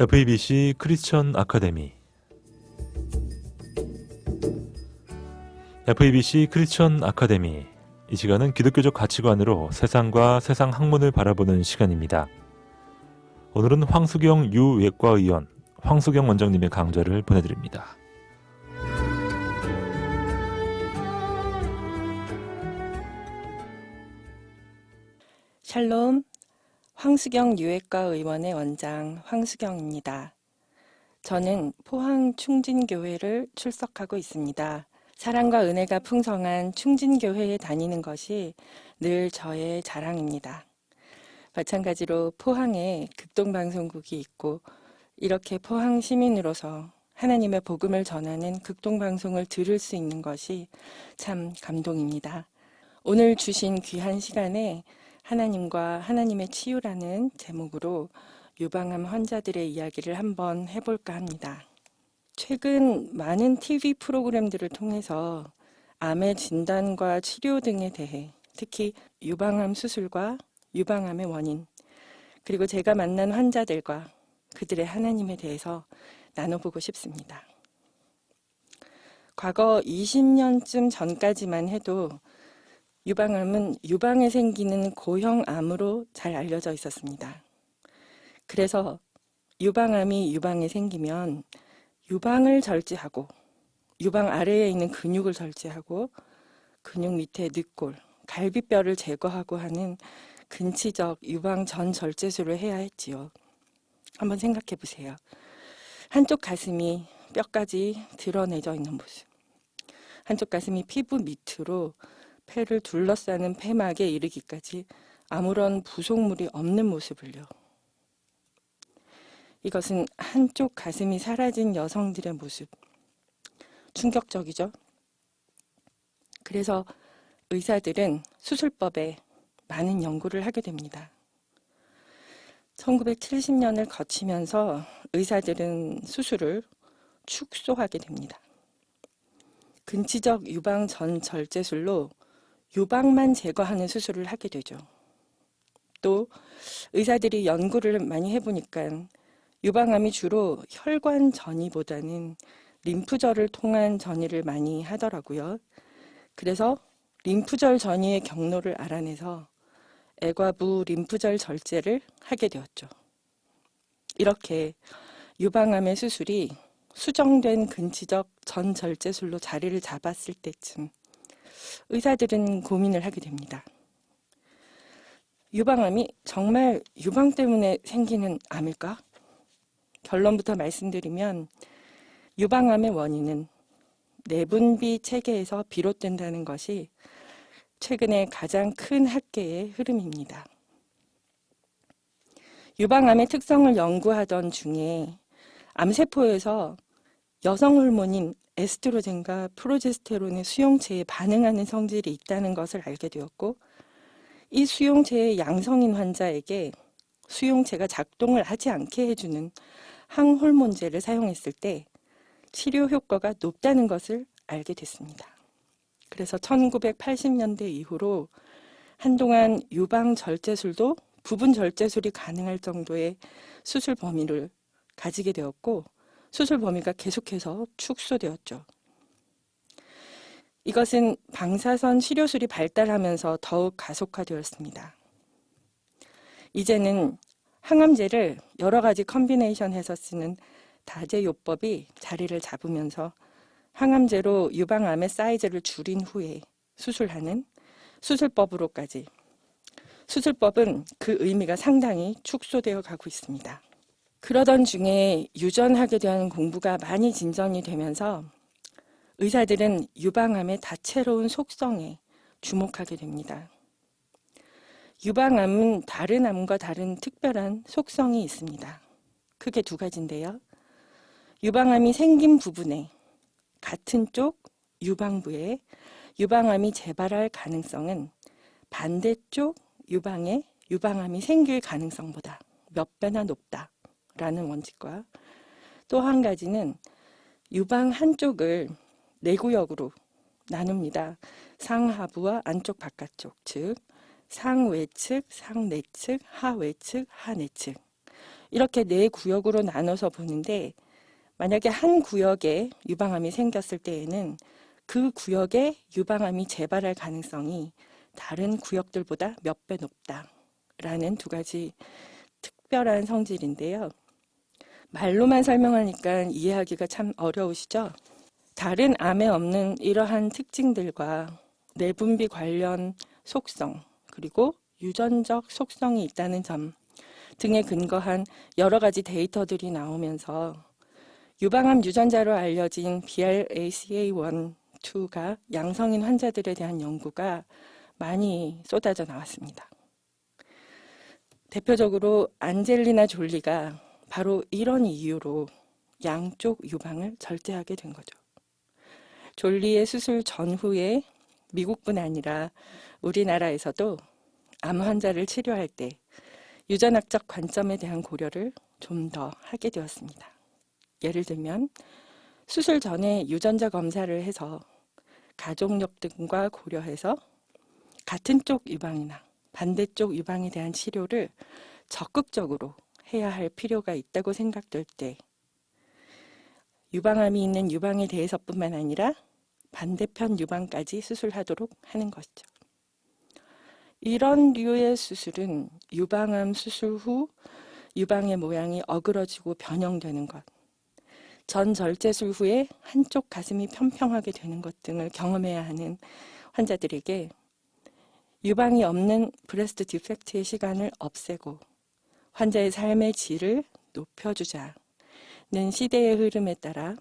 FABC 크리스천 아카데미 FABC 크리스천 아카데미 이 시간은 기독교적 가치관으로 세상과 세상 학문을 바라보는 시간입니다. 오늘은 황수경 유외과 의원, 황수경 원장님의 강좌를 보내드립니다. 샬롬, 황수경 유해과 의원의 원장 황수경입니다. 저는 포항 충진교회를 출석하고 있습니다. 사랑과 은혜가 풍성한 충진교회에 다니는 것이 늘 저의 자랑입니다. 마찬가지로 포항에 극동방송국이 있고 이렇게 포항 시민으로서 하나님의 복음을 전하는 극동방송을 들을 수 있는 것이 참 감동입니다. 오늘 주신 귀한 시간에 하나님과 하나님의 치유라는 제목으로 유방암 환자들의 이야기를 한번 해볼까 합니다. 최근 많은 TV 프로그램들을 통해서 암의 진단과 치료 등에 대해 특히 유방암 수술과 유방암의 원인, 그리고 제가 만난 환자들과 그들의 하나님에 대해서 나눠보고 싶습니다. 과거 20년쯤 전까지만 해도 유방암은 유방에 생기는 고형 암으로 잘 알려져 있었습니다. 그래서 유방암이 유방에 생기면 유방을 절제하고 유방 아래에 있는 근육을 절제하고 근육 밑에 늑골, 갈비뼈를 제거하고 하는 근치적 유방 전 절제술을 해야 했지요. 한번 생각해 보세요. 한쪽 가슴이 뼈까지 드러내져 있는 모습. 한쪽 가슴이 피부 밑으로 폐를 둘러싸는 폐막에 이르기까지 아무런 부속물이 없는 모습을요. 이것은 한쪽 가슴이 사라진 여성들의 모습. 충격적이죠? 그래서 의사들은 수술법에 많은 연구를 하게 됩니다. 1970년을 거치면서 의사들은 수술을 축소하게 됩니다. 근치적 유방 전 절제술로 유방만 제거하는 수술을 하게 되죠. 또 의사들이 연구를 많이 해보니까 유방암이 주로 혈관 전이보다는 림프절을 통한 전이를 많이 하더라고요. 그래서 림프절 전이의 경로를 알아내서 애과부 림프절 절제를 하게 되었죠. 이렇게 유방암의 수술이 수정된 근치적 전 절제술로 자리를 잡았을 때쯤 의사들은 고민을 하게 됩니다. 유방암이 정말 유방 때문에 생기는 암일까? 결론부터 말씀드리면 유방암의 원인은 내분비 체계에서 비롯된다는 것이 최근에 가장 큰 학계의 흐름입니다. 유방암의 특성을 연구하던 중에 암세포에서 여성 호르몬인 에스트로겐과 프로제스테론의 수용체에 반응하는 성질이 있다는 것을 알게 되었고 이 수용체의 양성인 환자에게 수용체가 작동을 하지 않게 해주는 항호르몬제를 사용했을 때 치료 효과가 높다는 것을 알게 됐습니다. 그래서 1980년대 이후로 한동안 유방 절제술도 부분 절제술이 가능할 정도의 수술 범위를 가지게 되었고 수술 범위가 계속해서 축소되었죠. 이것은 방사선 치료술이 발달하면서 더욱 가속화되었습니다. 이제는 항암제를 여러 가지 컨비네이션해서 쓰는 다제요법이 자리를 잡으면서 항암제로 유방암의 사이즈를 줄인 후에 수술하는 수술법으로까지 수술법은 그 의미가 상당히 축소되어 가고 있습니다. 그러던 중에 유전하게 대한 공부가 많이 진전이 되면서 의사들은 유방암의 다채로운 속성에 주목하게 됩니다. 유방암은 다른 암과 다른 특별한 속성이 있습니다. 크게 두 가지인데요. 유방암이 생긴 부분에 같은 쪽 유방부에 유방암이 재발할 가능성은 반대쪽 유방에 유방암이 생길 가능성보다 몇 배나 높다 라는 원칙과 또 한 가지는 유방 한쪽을 네 구역으로 나눕니다. 상하부와 안쪽 바깥쪽, 즉 상외측, 상내측, 하외측, 하내측. 이렇게 네 구역으로 나눠서 보는데 만약에 한 구역에 유방암이 생겼을 때에는 그 구역에 유방암이 재발할 가능성이 다른 구역들보다 몇 배 높다라는 두 가지 특별한 성질인데요. 말로만 설명하니까 이해하기가 참 어려우시죠? 다른 암에 없는 이러한 특징들과 내분비 관련 속성, 그리고 유전적 속성이 있다는 점 등에 근거한 여러 가지 데이터들이 나오면서 유방암 유전자로 알려진 BRCA1, 2가 양성인 환자들에 대한 연구가 많이 쏟아져 나왔습니다. 대표적으로 안젤리나 졸리가 바로 이런 이유로 양쪽 유방을 절제하게 된 거죠. 졸리의 수술 전후에 미국뿐 아니라 우리나라에서도 암 환자를 치료할 때 유전학적 관점에 대한 고려를 좀 더 하게 되었습니다. 예를 들면 수술 전에 유전자 검사를 해서 가족력 등과 고려해서 같은 쪽 유방이나 반대쪽 유방에 대한 치료를 적극적으로 해야 할 필요가 있다고 생각될 때 유방암이 있는 유방에 대해서뿐만 아니라 반대편 유방까지 수술하도록 하는 것이죠. 이런 류의 수술은 유방암 수술 후 유방의 모양이 어그러지고 변형되는 것, 전 절제술 후에 한쪽 가슴이 평평하게 되는 것 등을 경험해야 하는 환자들에게 유방이 없는 브레스트 디펙트의 시간을 없애고 환자의 삶의 질을 높여주자는 시대의 흐름에 따라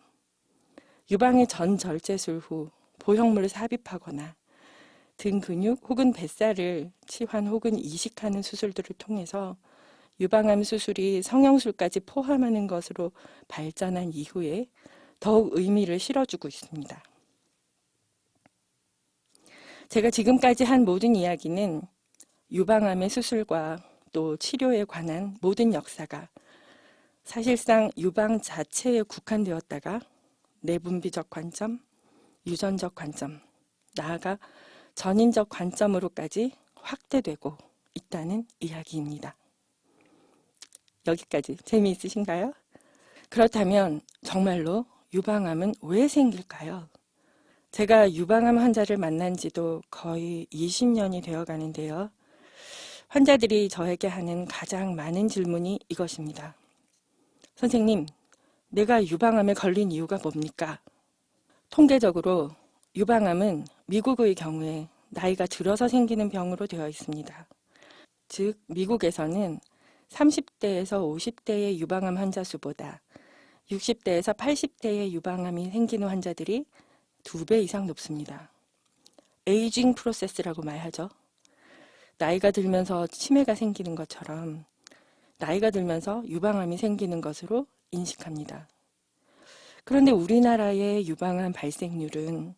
유방의 전 절제술 후 보형물을 삽입하거나 등 근육 혹은 뱃살을 치환 혹은 이식하는 수술들을 통해서 유방암 수술이 성형술까지 포함하는 것으로 발전한 이후에 더욱 의미를 실어주고 있습니다. 제가 지금까지 한 모든 이야기는 유방암의 수술과 또 치료에 관한 모든 역사가 사실상 유방 자체에 국한되었다가 내분비적 관점, 유전적 관점, 나아가 전인적 관점으로까지 확대되고 있다는 이야기입니다. 여기까지 재미있으신가요? 그렇다면 정말로 유방암은 왜 생길까요? 제가 유방암 환자를 만난 지도 거의 20년이 되어 가는데요. 환자들이 저에게 하는 가장 많은 질문이 이것입니다. 선생님, 내가 유방암에 걸린 이유가 뭡니까? 통계적으로 유방암은 미국의 경우에 나이가 들어서 생기는 병으로 되어 있습니다. 즉, 미국에서는 30대에서 50대의 유방암 환자 수보다 60대에서 80대의 유방암이 생기는 환자들이 두 배 이상 높습니다. 에이징 프로세스라고 말하죠. 나이가 들면서 치매가 생기는 것처럼 나이가 들면서 유방암이 생기는 것으로 인식합니다. 그런데 우리나라의 유방암 발생률은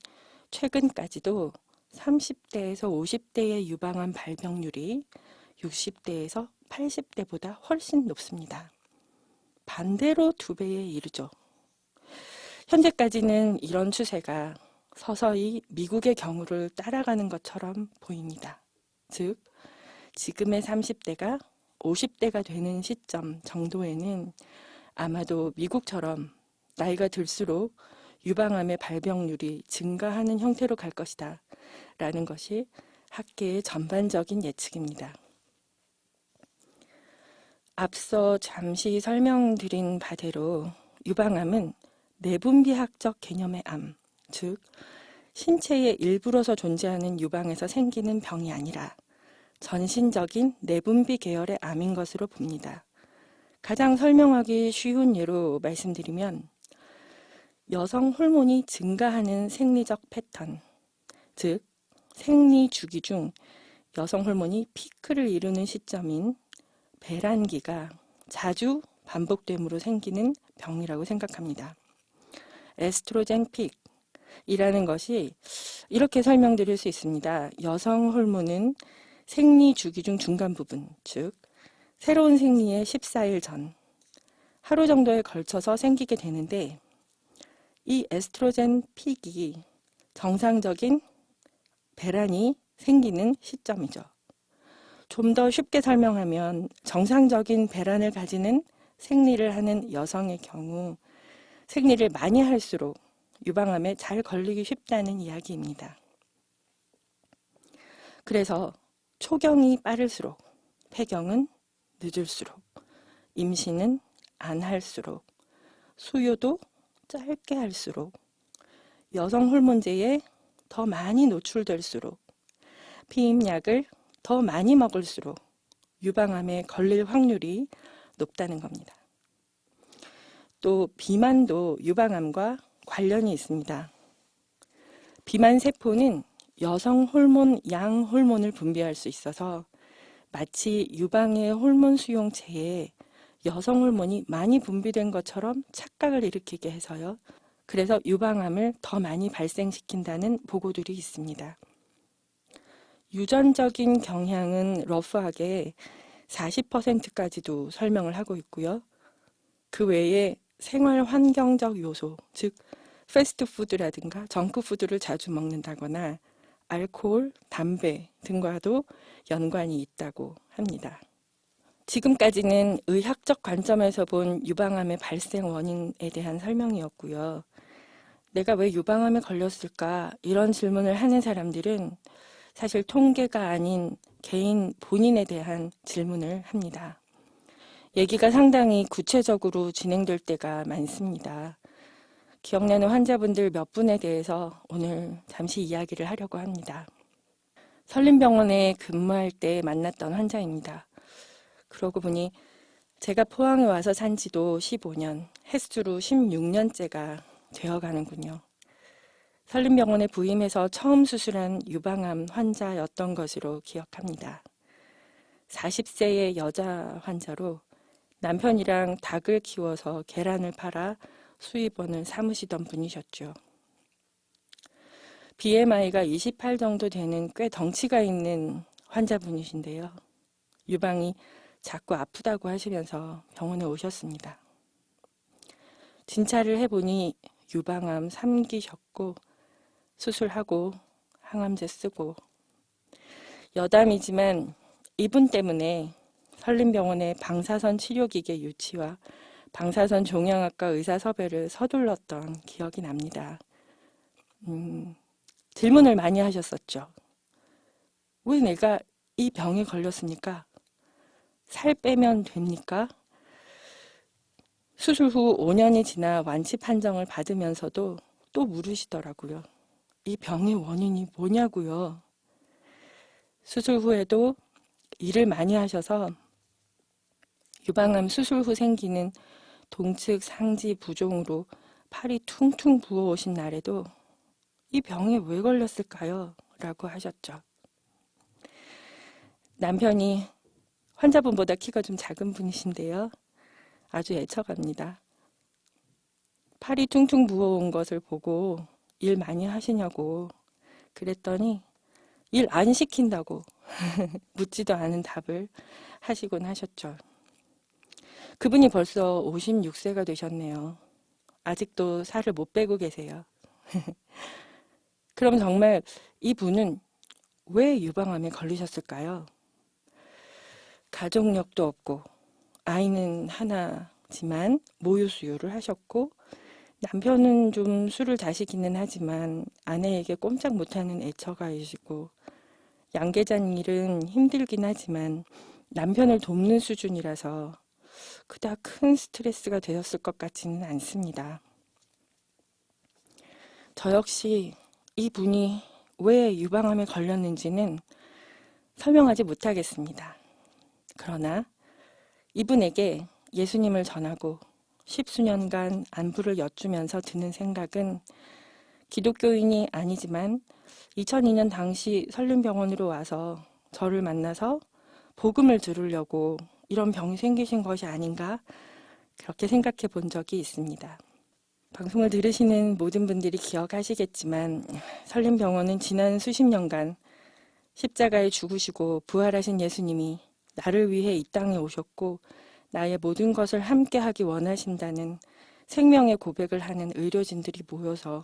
최근까지도 30대에서 50대의 유방암 발병률이 60대에서 80대보다 훨씬 높습니다. 반대로 두 배에 이르죠. 현재까지는 이런 추세가 서서히 미국의 경우를 따라가는 것처럼 보입니다. 즉, 지금의 30대가 50대가 되는 시점 정도에는 아마도 미국처럼 나이가 들수록 유방암의 발병률이 증가하는 형태로 갈 것이다. 라는 것이 학계의 전반적인 예측입니다. 앞서 잠시 설명드린 바대로 유방암은 내분비학적 개념의 암, 즉 신체의 일부로서 존재하는 유방에서 생기는 병이 아니라 전신적인 내분비 계열의 암인 것으로 봅니다. 가장 설명하기 쉬운 예로 말씀드리면 여성 호르몬이 증가하는 생리적 패턴, 즉 생리 주기 중 여성 호르몬이 피크를 이루는 시점인 배란기가 자주 반복됨으로 생기는 병이라고 생각합니다. 에스트로겐 픽이라는 것이 이렇게 설명드릴 수 있습니다. 여성 호르몬은 생리 주기 중 중간 부분, 즉 새로운 생리의 14일 전 하루 정도에 걸쳐서 생기게 되는데 이 에스트로겐 픽이 정상적인 배란이 생기는 시점이죠. 좀 더 쉽게 설명하면 정상적인 배란을 가지는 생리를 하는 여성의 경우 생리를 많이 할수록 유방암에 잘 걸리기 쉽다는 이야기입니다. 그래서 초경이 빠를수록 폐경은 늦을수록 임신은 안 할수록 수유도 짧게 할수록 여성 호르몬제에 더 많이 노출될수록 피임약을 더 많이 먹을수록 유방암에 걸릴 확률이 높다는 겁니다. 또 비만도 유방암과 관련이 있습니다. 비만 세포는 여성 호르몬, 양 호르몬을 분비할 수 있어서 마치 유방의 호르몬 수용체에 여성 호르몬이 많이 분비된 것처럼 착각을 일으키게 해서요. 그래서 유방암을 더 많이 발생시킨다는 보고들이 있습니다. 유전적인 경향은 러프하게 40%까지도 설명을 하고 있고요. 그 외에 생활 환경적 요소, 즉 패스트푸드라든가 정크푸드를 자주 먹는다거나 알코올, 담배 등과도 연관이 있다고 합니다. 지금까지는 의학적 관점에서 본 유방암의 발생 원인에 대한 설명이었고요. 내가 왜 유방암에 걸렸을까? 이런 질문을 하는 사람들은 사실 통계가 아닌 개인 본인에 대한 질문을 합니다. 얘기가 상당히 구체적으로 진행될 때가 많습니다. 기억나는 환자분들 몇 분에 대해서 오늘 잠시 이야기를 하려고 합니다. 설림병원에 근무할 때 만났던 환자입니다. 그러고 보니 제가 포항에 와서 산 지도 15년, 횟수로 16년째가 되어 가는군요. 설림병원에 부임해서 처음 수술한 유방암 환자였던 것으로 기억합니다. 40세의 여자 환자로 남편이랑 닭을 키워서 계란을 팔아 수입원을 삼으시던 분이셨죠. BMI가 28 정도 되는 꽤 덩치가 있는 환자분이신데요. 유방이 자꾸 아프다고 하시면서 병원에 오셨습니다. 진찰을 해보니 유방암 3기셨고 수술하고 항암제 쓰고 여담이지만 이분 때문에 설림병원의 방사선 치료기계 유치와 방사선 종양학과 의사 섭외를 서둘렀던 기억이 납니다. 음, 질문을 많이 하셨었죠. 왜 내가 이 병에 걸렸습니까? 살 빼면 됩니까? 수술 후 5년이 지나 완치 판정을 받으면서도 또 물으시더라고요. 이 병의 원인이 뭐냐고요. 수술 후에도 일을 많이 하셔서 유방암 수술 후 생기는 동측 상지 부종으로 팔이 퉁퉁 부어오신 날에도 이 병에 왜 걸렸을까요? 라고 하셨죠. 남편이 환자분보다 키가 좀 작은 분이신데요. 아주 애처갑니다. 팔이 퉁퉁 부어온 것을 보고 일 많이 하시냐고 그랬더니 일 안 시킨다고 묻지도 않은 답을 하시곤 하셨죠. 그분이 벌써 56세가 되셨네요. 아직도 살을 못 빼고 계세요. 그럼 정말 이분은 왜 유방암에 걸리셨을까요? 가족력도 없고 아이는 하나지만 모유 수유를 하셨고 남편은 좀 술을 자시기는 하지만 아내에게 꼼짝 못하는 애처가이시고 양계장 일은 힘들긴 하지만 남편을 돕는 수준이라서 그닥 큰 스트레스가 되었을 것 같지는 않습니다. 저 역시 이 분이 왜 유방암에 걸렸는지는 설명하지 못하겠습니다. 그러나 이분에게 예수님을 전하고 십수년간 안부를 여쭈면서 드는 생각은 기독교인이 아니지만 2002년 당시 설림병원으로 와서 저를 만나서 복음을 들으려고 이런 병이 생기신 것이 아닌가 그렇게 생각해 본 적이 있습니다. 방송을 들으시는 모든 분들이 기억하시겠지만 설림병원은 지난 수십 년간 십자가에 죽으시고 부활하신 예수님이 나를 위해 이 땅에 오셨고 나의 모든 것을 함께 하기 원하신다는 생명의 고백을 하는 의료진들이 모여서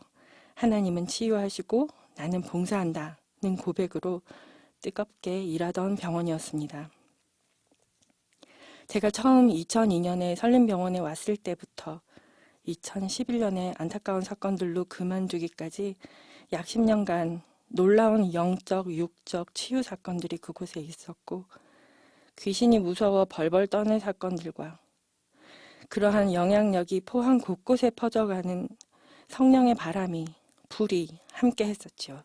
하나님은 치유하시고 나는 봉사한다는 고백으로 뜨겁게 일하던 병원이었습니다. 제가 처음 2002년에 설림병원에 왔을 때부터 2011년에 안타까운 사건들로 그만두기까지 약 10년간 놀라운 영적, 육적 치유 사건들이 그곳에 있었고 귀신이 무서워 벌벌 떠는 사건들과 그러한 영향력이 포항 곳곳에 퍼져가는 성령의 바람이 불이 함께 했었죠.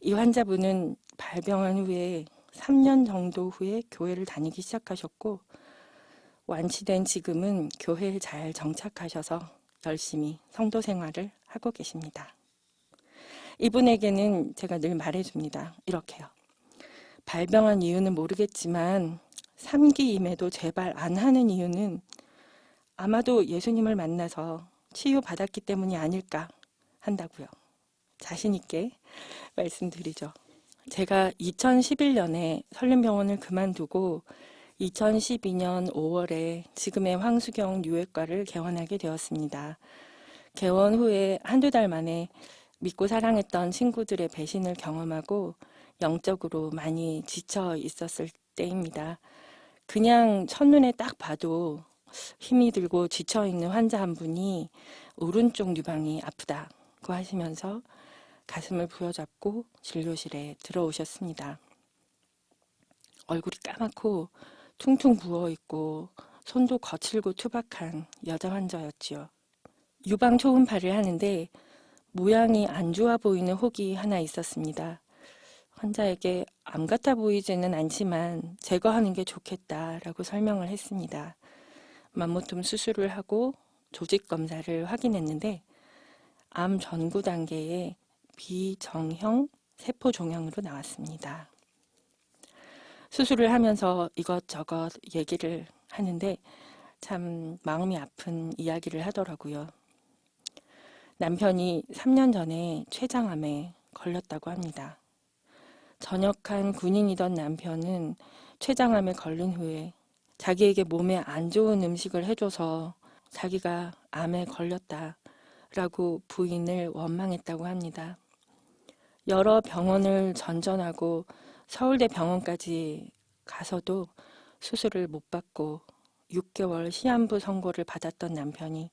이 환자분은 발병한 후에 3년 정도 후에 교회를 다니기 시작하셨고 완치된 지금은 교회에 잘 정착하셔서 열심히 성도 생활을 하고 계십니다. 이분에게는 제가 늘 말해줍니다. 이렇게요. 발병한 이유는 모르겠지만 3기임에도 제발 안 하는 이유는 아마도 예수님을 만나서 치유받았기 때문이 아닐까 한다고요. 자신있게 말씀드리죠. 제가 2011년에 설림병원을 그만두고 2012년 5월에 지금의 황수경 유해과를 개원하게 되었습니다. 개원 후에 한두 달 만에 믿고 사랑했던 친구들의 배신을 경험하고 영적으로 많이 지쳐 있었을 때입니다. 그냥 첫눈에 딱 봐도 힘이 들고 지쳐 있는 환자 한 분이 오른쪽 유방이 아프다고 하시면서 가슴을 부여잡고 진료실에 들어오셨습니다. 얼굴이 까맣고 퉁퉁 부어 있고 손도 거칠고 투박한 여자 환자였지요. 유방 초음파를 하는데 모양이 안 좋아 보이는 혹이 하나 있었습니다. 환자에게 암 같아 보이지는 않지만 제거하는 게 좋겠다라고 설명을 했습니다. 맘모툼 수술을 하고 조직 검사를 확인했는데 암 전구 단계에 비정형 세포 종양으로 나왔습니다. 수술을 하면서 이것저것 얘기를 하는데 참 마음이 아픈 이야기를 하더라고요. 남편이 3년 전에 췌장암에 걸렸다고 합니다. 전역한 군인이던 남편은 췌장암에 걸린 후에 자기에게 몸에 안 좋은 음식을 해줘서 자기가 암에 걸렸다라고 부인을 원망했다고 합니다. 여러 병원을 전전하고 서울대 병원까지 가서도 수술을 못 받고 6개월 시한부 선고를 받았던 남편이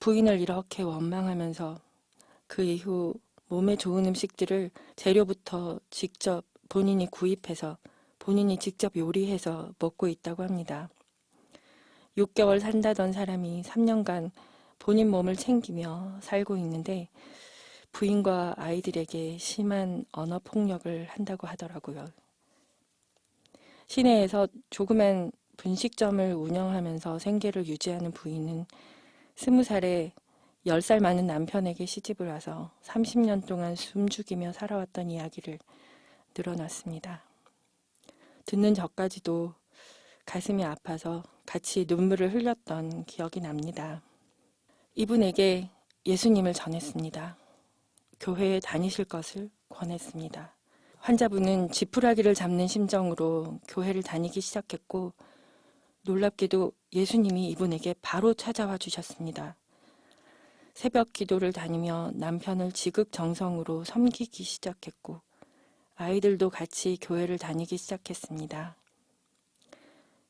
부인을 이렇게 원망하면서 그 이후 몸에 좋은 음식들을 재료부터 직접 본인이 구입해서 본인이 직접 요리해서 먹고 있다고 합니다. 6개월 산다던 사람이 3년간 본인 몸을 챙기며 살고 있는데 부인과 아이들에게 심한 언어 폭력을 한다고 하더라고요. 시내에서 조그만 분식점을 운영하면서 생계를 유지하는 부인은 스무 살에 열 살 많은 남편에게 시집을 와서 30년 동안 숨죽이며 살아왔던 이야기를 늘어놨습니다. 듣는 저까지도 가슴이 아파서 같이 눈물을 흘렸던 기억이 납니다. 이분에게 예수님을 전했습니다. 교회에 다니실 것을 권했습니다. 환자분은 지푸라기를 잡는 심정으로 교회를 다니기 시작했고 놀랍게도 예수님이 이분에게 바로 찾아와 주셨습니다. 새벽 기도를 다니며 남편을 지극정성으로 섬기기 시작했고 아이들도 같이 교회를 다니기 시작했습니다.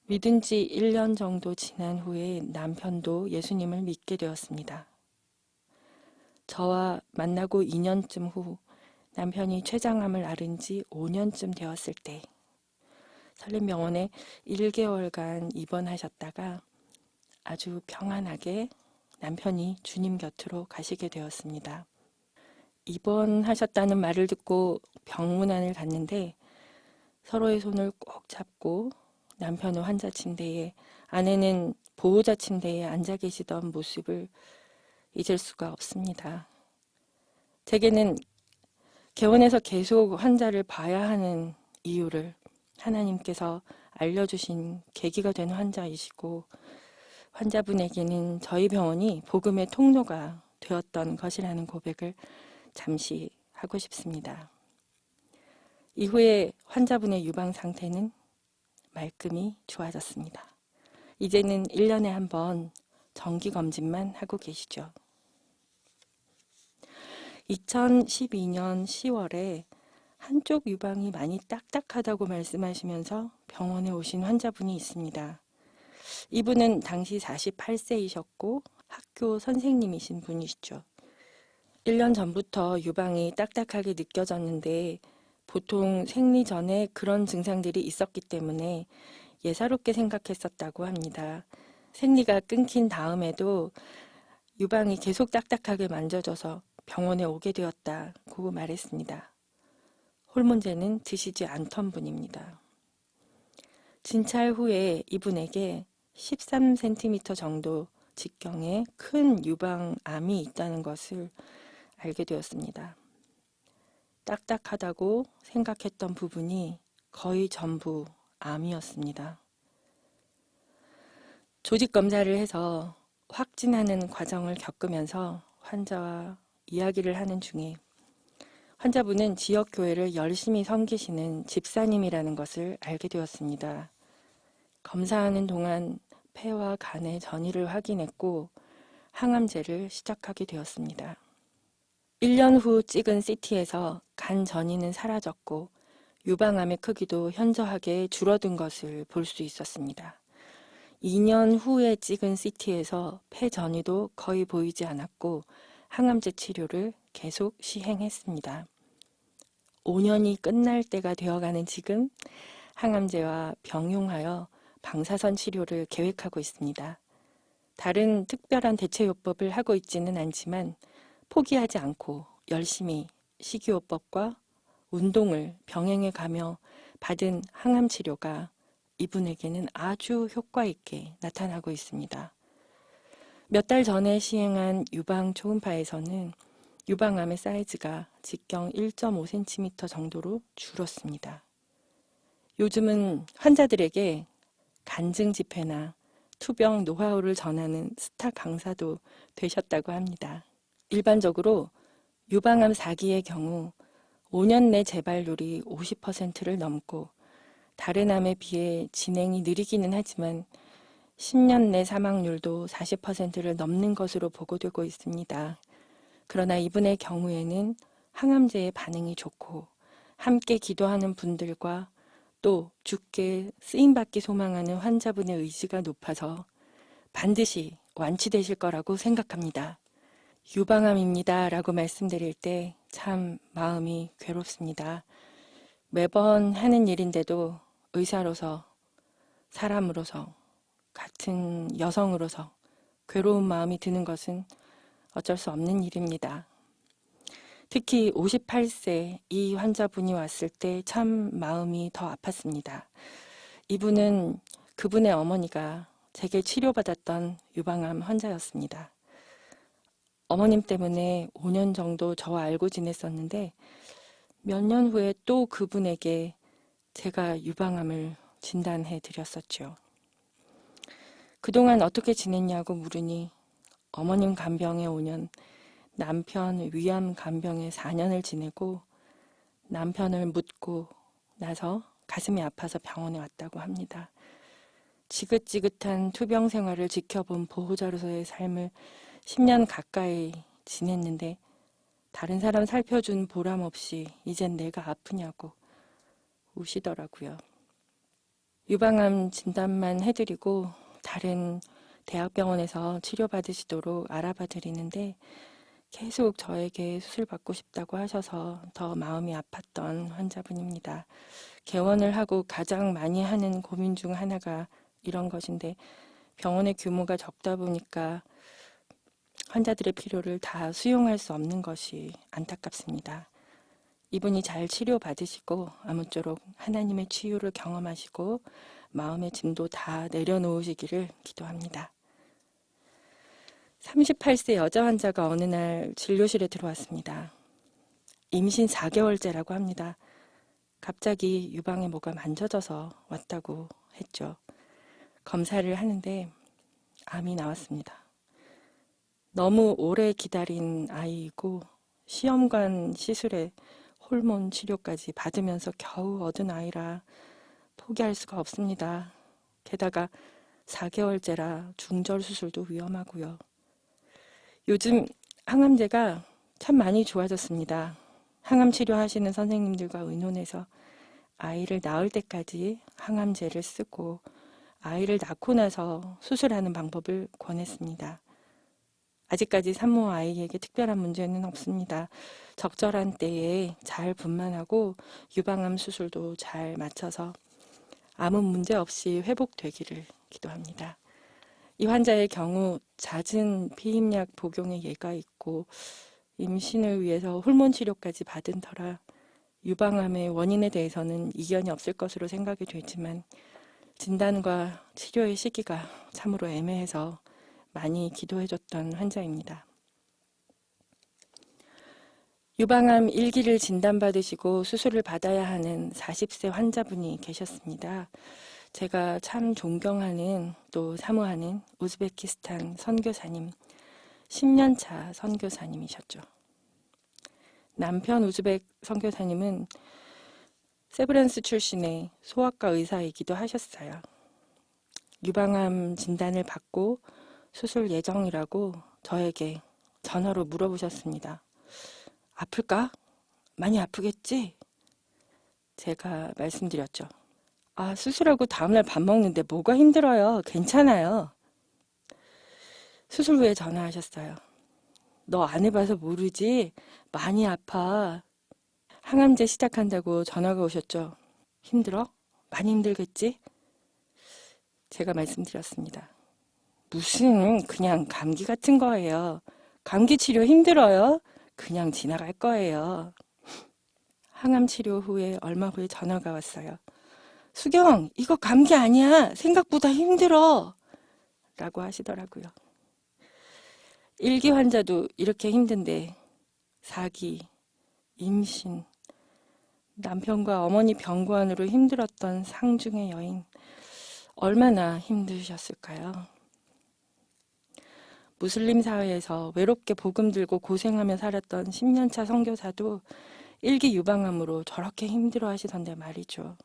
믿은 지 1년 정도 지난 후에 남편도 예수님을 믿게 되었습니다. 저와 만나고 2년쯤 후 남편이 췌장암을 앓은 지 5년쯤 되었을 때 설림병원에 1개월간 입원하셨다가 아주 평안하게 남편이 주님 곁으로 가시게 되었습니다. 입원하셨다는 말을 듣고 병문안을 갔는데 서로의 손을 꼭 잡고 남편은 환자 침대에 아내는 보호자 침대에 앉아 계시던 모습을 잊을 수가 없습니다. 제게는 개원에서 계속 환자를 봐야 하는 이유를 하나님께서 알려주신 계기가 된 환자이시고 환자분에게는 저희 병원이 복음의 통로가 되었던 것이라는 고백을 잠시 하고 싶습니다. 이후에 환자분의 유방 상태는 말끔히 좋아졌습니다. 이제는 1년에 한 번 정기 검진만 하고 계시죠. 2012년 10월에 한쪽 유방이 많이 딱딱하다고 말씀하시면서 병원에 오신 환자분이 있습니다. 이분은 당시 48세이셨고 학교 선생님이신 분이시죠. 1년 전부터 유방이 딱딱하게 느껴졌는데 보통 생리 전에 그런 증상들이 있었기 때문에 예사롭게 생각했었다고 합니다. 생리가 끊긴 다음에도 유방이 계속 딱딱하게 만져져서 병원에 오게 되었다고 말했습니다. 호르몬제는 드시지 않던 분입니다. 진찰 후에 이분에게 13cm 정도 직경에 큰 유방암이 있다는 것을 알게 되었습니다. 딱딱하다고 생각했던 부분이 거의 전부 암이었습니다. 조직 검사를 해서 확진하는 과정을 겪으면서 환자와 이야기를 하는 중에 환자분은 지역 교회를 열심히 섬기시는 집사님이라는 것을 알게 되었습니다. 검사하는 동안 폐와 간의 전이를 확인했고 항암제를 시작하게 되었습니다. 1년 후 찍은 CT에서 간 전이는 사라졌고 유방암의 크기도 현저하게 줄어든 것을 볼 수 있었습니다. 2년 후에 찍은 CT에서 폐 전이도 거의 보이지 않았고 항암제 치료를 계속 시행했습니다. 5년이 끝날 때가 되어가는 지금 항암제와 병용하여 방사선 치료를 계획하고 있습니다. 다른 특별한 대체요법을 하고 있지는 않지만 포기하지 않고 열심히 식이요법과 운동을 병행해 가며 받은 항암 치료가 이분에게는 아주 효과 있게 나타나고 있습니다. 몇 달 전에 시행한 유방 초음파에서는 유방암의 사이즈가 직경 1.5cm 정도로 줄었습니다. 요즘은 환자들에게 간증 집회나 투병 노하우를 전하는 스타 강사도 되셨다고 합니다. 일반적으로 유방암 4기의 경우 5년 내 재발률이 50%를 넘고 다른 암에 비해 진행이 느리기는 하지만 10년 내 사망률도 40%를 넘는 것으로 보고되고 있습니다. 그러나 이분의 경우에는 항암제의 반응이 좋고 함께 기도하는 분들과 또 죽게 쓰임받기 소망하는 환자분의 의지가 높아서 반드시 완치되실 거라고 생각합니다. 유방암입니다. 라고 말씀드릴 때 참 마음이 괴롭습니다. 매번 하는 일인데도 의사로서, 사람으로서, 같은 여성으로서 괴로운 마음이 드는 것은 어쩔 수 없는 일입니다. 특히 58세 이 환자분이 왔을 때 참 마음이 더 아팠습니다. 이분은 그분의 어머니가 제게 치료받았던 유방암 환자였습니다. 어머님 때문에 5년 정도 저와 알고 지냈었는데 몇 년 후에 또 그분에게 제가 유방암을 진단해 드렸었죠. 그동안 어떻게 지냈냐고 물으니 어머님 간병에 5년, 남편 위암 간병에 4년을 지내고 남편을 묻고 나서 가슴이 아파서 병원에 왔다고 합니다. 지긋지긋한 투병 생활을 지켜본 보호자로서의 삶을 10년 가까이 지냈는데 다른 사람 살펴준 보람 없이 이젠 내가 아프냐고 우시더라고요. 유방암 진단만 해드리고 다른 대학병원에서 치료받으시도록 알아봐 드리는데 계속 저에게 수술 받고 싶다고 하셔서 더 마음이 아팠던 환자분입니다. 개원을 하고 가장 많이 하는 고민 중 하나가 이런 것인데 병원의 규모가 적다 보니까 환자들의 필요를 다 수용할 수 없는 것이 안타깝습니다. 이분이 잘 치료받으시고 아무쪼록 하나님의 치유를 경험하시고 마음의 짐도 다 내려놓으시기를 기도합니다. 38세 여자 환자가 어느 날 진료실에 들어왔습니다. 임신 4개월째라고 합니다. 갑자기 유방에 뭐가 만져져서 왔다고 했죠. 검사를 하는데 암이 나왔습니다. 너무 오래 기다린 아이이고 시험관 시술에 호르몬 치료까지 받으면서 겨우 얻은 아이라 포기할 수가 없습니다. 게다가 4개월째라 중절 수술도 위험하고요. 요즘 항암제가 참 많이 좋아졌습니다. 항암 치료하시는 선생님들과 의논해서 아이를 낳을 때까지 항암제를 쓰고 아이를 낳고 나서 수술하는 방법을 권했습니다. 아직까지 산모 아이에게 특별한 문제는 없습니다. 적절한 때에 잘 분만하고 유방암 수술도 잘 맞춰서 아무 문제 없이 회복되기를 기도합니다. 이 환자의 경우 잦은 피임약 복용의 예가 있고 임신을 위해서 호르몬 치료까지 받은 터라 유방암의 원인에 대해서는 이견이 없을 것으로 생각이 되지만 진단과 치료의 시기가 참으로 애매해서 많이 기도해줬던 환자입니다. 유방암 1기를 진단받으시고 수술을 받아야 하는 40세 환자분이 계셨습니다. 제가 참 존경하는 또 사모하는 우즈베키스탄 선교사님, 10년차 선교사님이셨죠. 남편 우즈벡 선교사님은 세브란스 출신의 소아과 의사이기도 하셨어요. 유방암 진단을 받고 수술 예정이라고 저에게 전화로 물어보셨습니다. 아플까? 많이 아프겠지? 제가 말씀드렸죠. 아, 수술하고 다음날 밥 먹는데 뭐가 힘들어요? 괜찮아요. 수술 후에 전화하셨어요. 너 안 해봐서 모르지? 많이 아파. 항암제 시작한다고 전화가 오셨죠. 힘들어? 많이 힘들겠지? 제가 말씀드렸습니다. 무슨 그냥 감기 같은 거예요. 감기 치료 힘들어요? 그냥 지나갈 거예요. 항암 치료 후에 얼마 후에 전화가 왔어요. 수경, 이거 감기 아니야. 생각보다 힘들어. 라고 하시더라고요. 1기 환자도 이렇게 힘든데, 4기, 임신, 남편과 어머니 병관으로 힘들었던 상중의 여인, 얼마나 힘드셨을까요? 무슬림 사회에서 외롭게 복음 들고 고생하며 살았던 10년차 선교사도 일기 유방암으로 저렇게 힘들어 하시던데 말이죠.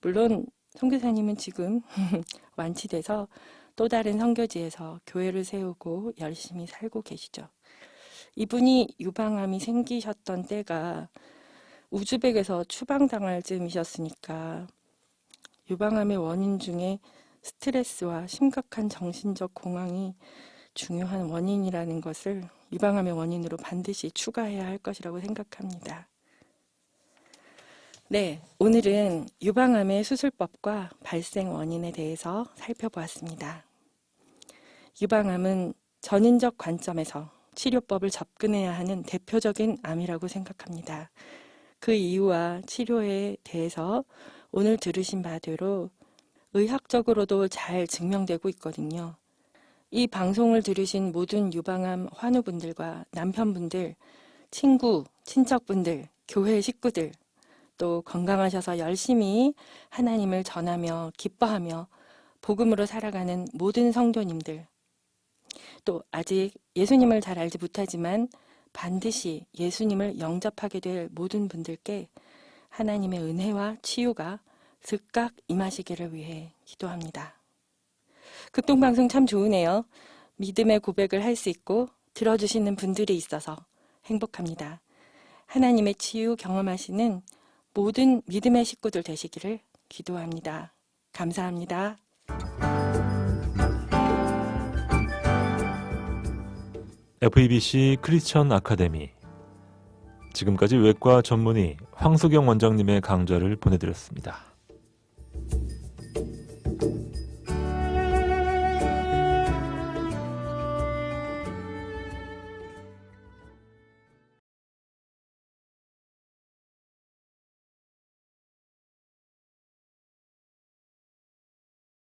물론 선교사님은 지금 완치돼서 또 다른 선교지에서 교회를 세우고 열심히 살고 계시죠. 이분이 유방암이 생기셨던 때가 우즈벡에서 추방당할 즈음이셨으니까 유방암의 원인 중에 스트레스와 심각한 정신적 공황이 중요한 원인이라는 것을 유방암의 원인으로 반드시 추가해야 할 것이라고 생각합니다. 네, 오늘은 유방암의 수술법과 발생 원인에 대해서 살펴보았습니다. 유방암은 전인적 관점에서 치료법을 접근해야 하는 대표적인 암이라고 생각합니다. 그 이유와 치료에 대해서 오늘 들으신 바대로 의학적으로도 잘 증명되고 있거든요. 이 방송을 들으신 모든 유방암 환우분들과 남편분들, 친구, 친척분들, 교회 식구들, 또 건강하셔서 열심히 하나님을 전하며 기뻐하며 복음으로 살아가는 모든 성도님들, 또 아직 예수님을 잘 알지 못하지만 반드시 예수님을 영접하게 될 모든 분들께 하나님의 은혜와 치유가 즉각 임하시기를 위해 기도합니다. 극동방송 참 좋으네요. 믿음의 고백을 할 수 있고 들어주시는 분들이 있어서 행복합니다. 하나님의 치유 경험하시는 모든 믿음의 식구들 되시기를 기도합니다. 감사합니다. FEBC 크리스천 아카데미 지금까지 외과 전문의 황수경 원장님의 강좌를 보내드렸습니다.